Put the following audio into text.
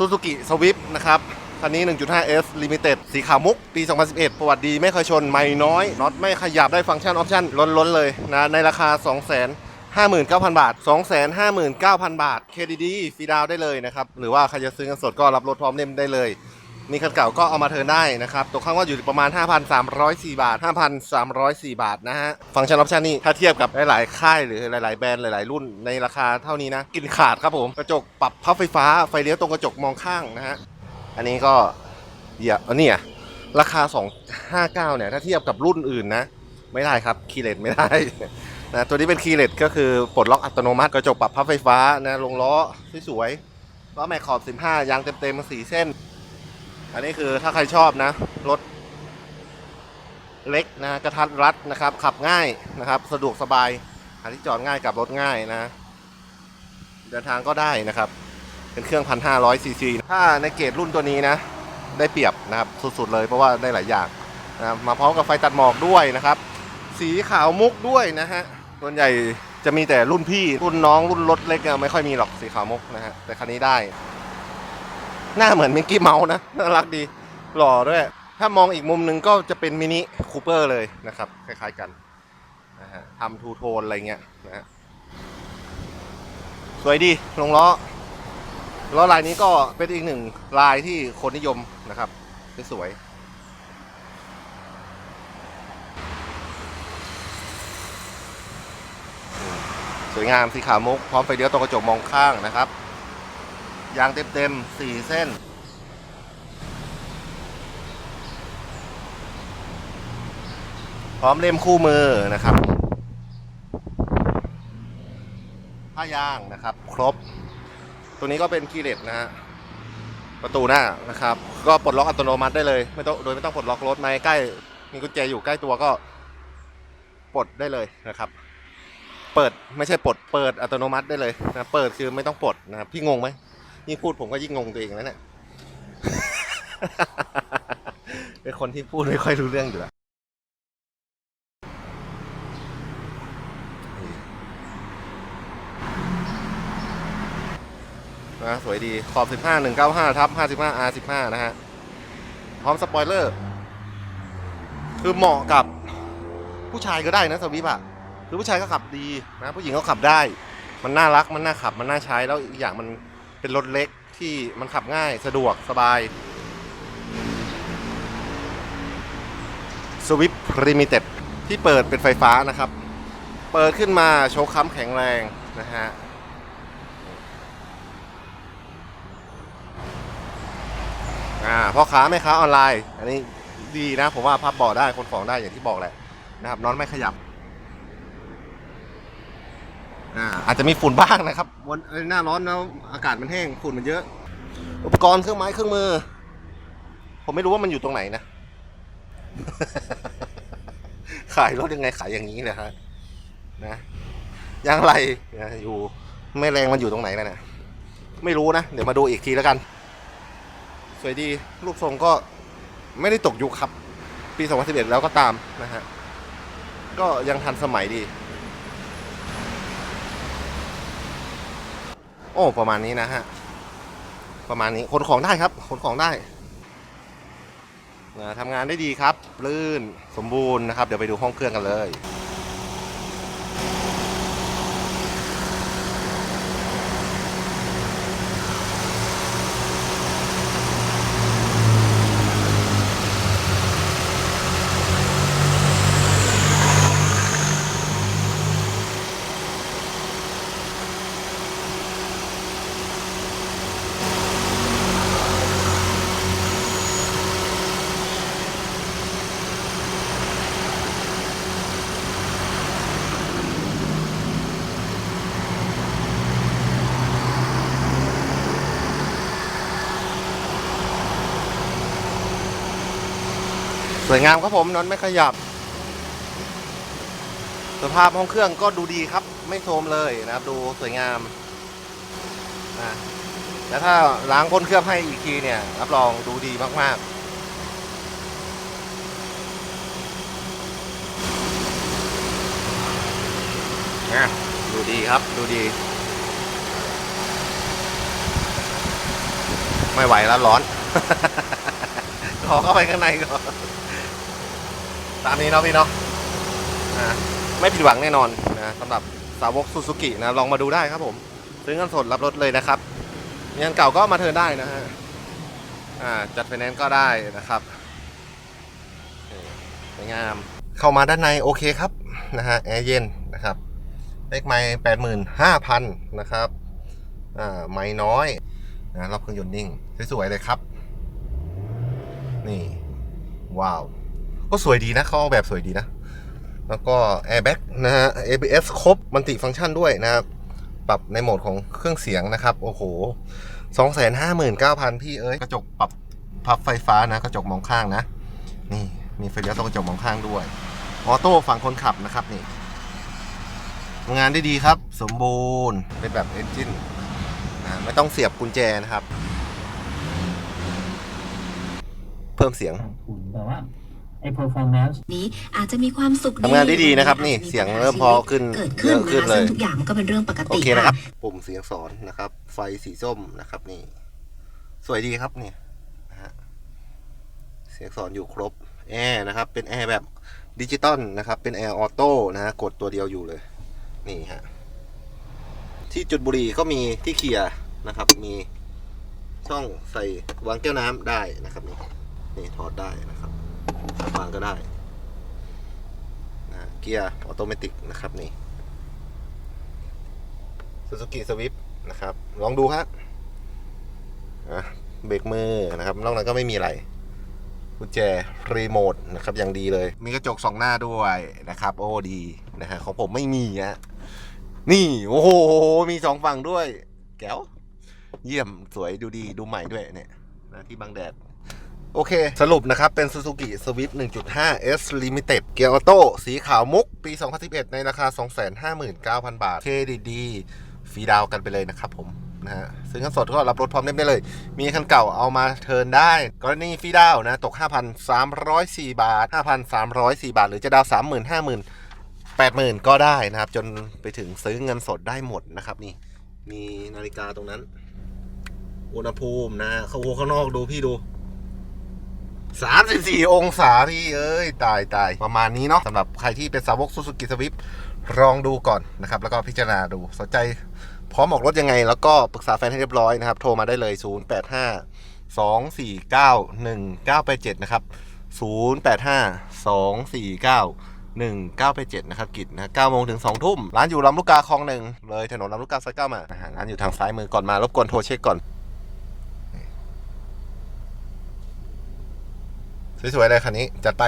ซูซูกิสวิฟนะครับคันนี้ 1.5S Limited สีขาวมุก ปี 2011 ประวัติดีไม่เคยชน ไม่น้อย น็อตไม่ขยับได้ฟังก์ชันออปชั่นล้นๆ เลยนะ ในราคา259,000 บาท 259,000 บาท KDD ฟรีดาวได้เลยนะครับ หรือว่าใครจะซื้อเงินสดก็รับรถพร้อมเล่มได้เลย มีคันเก่าก็เอามาเทินได้นะครับตกข้างว่าอยู่ประมาณ 5,304 บาท 5,304 บาทนะฮะฟังก์ชันออปชันนี่ถ้าเทียบกับหลายๆค่ายหรือหลายๆแบรนด์หลายๆรุ่นในราคาเท่านี้นะ กินขาดครับผม กระจกปรับพับไฟฟ้าไฟเลี้ยวตรงกระจกมองข้างนะฮะอันนี้ก็เดี๋ยวอันนี้อะราคา 259 เนี่ย ถ้าเทียบกับรุ่นอื่นนะ ไม่ได้ครับคีเลสไม่ได้นะตัวนี้เป็นคีเลสก็คือปลดล็อกอัตโนมัติกระจกปรับพับไฟฟ้านะลงล้อสวยๆล้อแม็กขอบ 15 ยางเต็มๆ4เส้น อันนี้คือถ้าใครชอบนะ รถเล็กนะกระทัดรัดนะครับ ขับง่ายนะครับ สะดวกสบายหาที่จอดง่ายกับรถง่ายนะ เดินทางก็ได้นะครับ เป็นเครื่อง1,500ซีซีถ้าในเกรดรุ่นตัวนี้นะ ได้เปรียบนะครับสุดๆเลยเพราะว่าได้หลายอย่างนะมาพร้อมกับไฟตัดหมอกด้วยนะครับ สีขาวมุกด้วยนะฮะส่วนใหญ่จะมีแต่รุ่นพี่รุ่นน้องรุ่นรถเล็กไม่ค่อยมีหรอกสีขาวมุกนะฮะแต่คันนี้ได้ หน้าเหมือนมิกกี้เมาส์นะ น่ารักดี หล่อด้วย ถ้ามองอีกมุมหนึ่งก็จะเป็นมินิคูเปอร์เลยนะครับ คล้ายๆกันนะฮะทำทูโทนอะไรเงี้ยนะฮะสวยดีลงล้อล้อลายนี้ก็เป็นอีกหนึ่งลายที่คนนิยมนะครับสวยสวยงามสีขาวมุกพร้อมไฟเลี้ยวตรงกระจกมองข้างนะครับ ยางเต็มๆสี่เส้น พร้อมเล่มคู่มือนะครับผ้ายางนะครับ ครบ ตัวนี้ก็เป็นคีย์เลสนะฮะประตูหน้านะครับ ก็ปลดล็อกอัตโนมัติได้เลยไม่ต้องโดยไม่ต้องปลดล็อกรถไหมใกล้มีกุญแจอยู่ใกล้ตัวก็ปลดได้เลยนะครับ เปิดไม่ใช่ปลดเปิดอัตโนมัติได้เลยนะเปิดคือไม่ต้องปลดนะครับพี่งงไหม ยิ่งพูดผมก็ยิ่งงงตัวเองแล้วเนี่ยเป็นคนที่พูดไม่ค่อยรู้เรื่องอยู่แล้วนะสวยดี ขอบ 15 195 ทับ 55 R15 นะฮะ พร้อมสปอยเลอร์ คือเหมาะกับผู้ชายก็ได้นะสวิปอะคือผู้ชายก็ขับดีนะ ผู้หญิงก็ขับได้ มันน่ารัก มันน่าขับ มันน่าใช้ แล้วอีกอย่างมัน เป็นรถเล็กที่มันขับง่ายสะดวกสบายสวิปพริมิเต็ดที่เปิดเป็นไฟฟ้านะครับ เปิดขึ้นมาโชว์ค้ำแข็งแรงนะฮะอ่าพ่อค้าแม่ค้าออนไลน์ อันนี้ดีนะ ผมว่าพับเบาะได้คนของได้อย่างที่บอกแหละนะครับน้อนไม่ขยับ อ่าอาจจะมีฝุ่นบ้างนะครับวันหน้าร้อนแล้วอากาศมันแห้งฝุ่นมันเยอะ อุปกรณ์เครื่องไม้เครื่องมือ ผมไม่รู้ว่ามันอยู่ตรงไหนนะ ขายรถยังไงขายอย่างนี้เลยฮะนะยางไรนะอยู่แม่แรงมันอยู่ตรงไหนแล้วเนี่ยไม่รู้นะ เดี๋ยวมาดูอีกทีแล้วกัน สวยดีรูปทรงก็ไม่ได้ตกยุคครับ ปี 2011 แล้วก็ตามนะฮะ ก็ยังทันสมัยดี อ้ประมาณนี้นะฮะ ประมาณนี้ขนของได้ครับขนของได้ทำงานได้ดีครับลื่นสมบูรณ์นะครับ เดี๋ยวไปดูห้องเครื่องกันเลย สวยงามครับผมนอนไม่ขยับ สภาพห้องเครื่องก็ดูดีครับ ไม่โทรมเลยนะครับ ดูสวยงามนะแล้วถ้าล้างก้นเครื่องให้อีกทีเนี่ย รับรองดูดีมากๆนะดูดีครับดูดี ไม่ไหวแล้วร้อน ขอเข้าไปข้างในก่อน ตามนี้เนาะพี่เนาะอ่าไม่ผิดหวังแน่นอนนะสำหรับสาวกซูซูกินะลองมาดูได้ครับผม ซื้อเงินสดรับรถเลยนะครับมีอันเก่าก็มาเทินได้นะฮะอ่าจัดไฟแนนซ์ก็ได้นะครับสวยงาม เข้ามาด้านในโอเคครับนะฮะแอร์เย็นนะครับเลขไม้แปดหมื่นห้าพันนะครับอ่าไม้น้อยนะรอบเครื่องยนต์นิ่ง สวยๆเลยครับ นี่ ว้าว ก็สวยดีนะเขาออกแบบสวยดีนะ แล้วก็ airbag นะฮะ ABS ครบมัลติฟังก์ชันด้วยนะครับ ปรับในโหมดของเครื่องเสียงนะครับ โอ้โห 259,000 พี่เอ้ย กระจกปรับพับไฟฟ้านะ กระจกมองข้างนะ นี่มีไฟเลี้ยวตรงกระจกมองข้างด้วย ออโต้ฝั่งคนขับนะครับนี่ทำงานได้ดีครับ สมบูรณ์เป็นแบบเอนจินนไม่ต้องเสียบกุญแจนะครับ เพิ่มเสียงแต่ว่า ไอ้ performance นี้อาจจะมีความสุขทำงานได้ดีนะครับ นี่เสียงเริ่มพอขึ้นเกิดขึ้นเยอะขึ้นนะคะเลยซึ่งทุกอย่างมันก็เป็นเรื่องปกโอติเคนะครับ ปุ่มเสียงสอนนะครับ ไฟสีส้มนะครับนี่ สวยดีครับนี่นะฮะเสียงสอนอยู่ครบแอร์นะครับ เป็นแอร์แบบดิจิตอลนะครับ เป็นแอร์ออโต้นะฮะกดตัวเดียวอยู่เลย นี่ฮะที่จุดบุหรี่ก็มีที่เคลียร์นะครับ มีช่องใส่วางแก้วน้ำได้นะครับนี่นี่ถอดได้นะครับวางก็ได้นะเกียร์ออโตเมติกนะครับนี่ซูซูกิสวิฟนะครับ ลองดูครับอะเบรกมือนะครับ นอกนั้นก็ไม่มีอะไรกุญแจรีโมทนะครับอย่างดีเลย มีกระจกสองหน้าด้วยนะครับ โอ้ดีนะฮะของผมไม่มีฮะนี่ โอ้โห มีสองฝั่งด้วย แก้ว เยี่ยมสวยดูดีดูใหม่ด้วยเนี่ยนะที่บังแดด โอเค สรุปนะครับ เป็น Suzuki Swift 1.5 S Limited เกียร์ออโต้สีขาวมุก ปี 2011 ในราคา 259,000 บาท เคดิตดีฟรีดาวกันไปเลยนะครับผมนะฮะซื้อเงินสดก็รับรถพร้อมเล่มได้เลย มีคันเก่าเอามาเทินได้ กรณีฟรีดาวนะ ตก 5,304 บาท 5,304 บาท หรือจะดาวน์30,000 50,000 80,000 ก็ได้นะครับ จนไปถึงซื้อเงินสดได้หมดนะครับนี่ มีนาฬิกาตรงนั้น อุณหภูมินะเข้าข้างนอกดูพี่ดู 34 องศาพี่เอ้ย ตายตายประมาณนี้เนาะสำหรับใครที่เป็นสาวก Suzuki Swift ลองดูก่อนนะครับ แล้วก็พิจารณาดูสนใจพร้อมออกรถยังไง แล้วก็ปรึกษาแฟนให้เรียบร้อยนะครับ โทรมาได้เลย 085 249 1987 นะครับ 085 249 1987นะครับกิจนะ9โมงถึง 2 ทุ่ม ร้านอยู่ลำลูกกาคลองหนึ่งเลยถนนลำลูกกาซอยเก้ามานะร้านอยู่ทางซ้ายมือก่อนมารบกวนโทรเช็คก่อน สวยๆเลยคันนี้ จัดไป